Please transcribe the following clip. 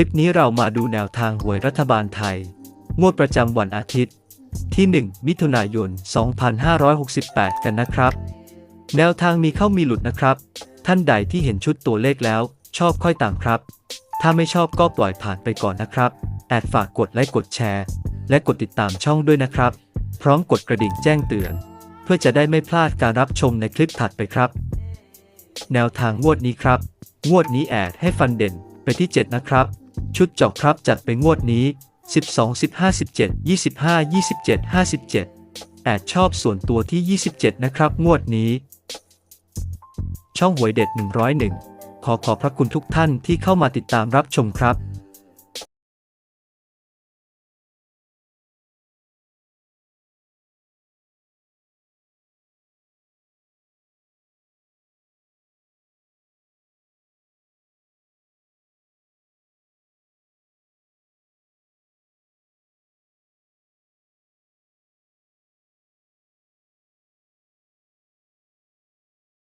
คลิปนี้เรามาดูแนวทางหวยรัฐบาลไทย งวดประจำวันอาทิตย์ ที่ 1 มิถุนายน 2568 กันนะครับ แนวทางมีเข้ามีหลุดนะครับ ท่านใดที่เห็นชุดตัวเลขแล้ว ชอบค่อยตามครับ ถ้าไม่ชอบก็ปล่อยผ่านไปก่อนนะครับ แอดฝากกดไลค์กดแชร์ และกดติดตามช่องด้วยนะครับ พร้อมกดกระดิ่งแจ้งเตือน เพื่อจะได้ไม่พลาดการรับชมในคลิปถัดไปครับ แนวทางงวดนี้ครับ งวดนี้แอดให้ฟันเด่นไปที่ 7 นะครับ ชุดเจอกครับจัดไปงวดนี้ 12 15 17 25 27 57 แอดชอบส่วนตัวที่ 27 นะครับงวดนี้ ช่องหวยเด็ด 101 ขอขอบพระคุณทุกท่านที่เข้ามาติดตามรับชมครับ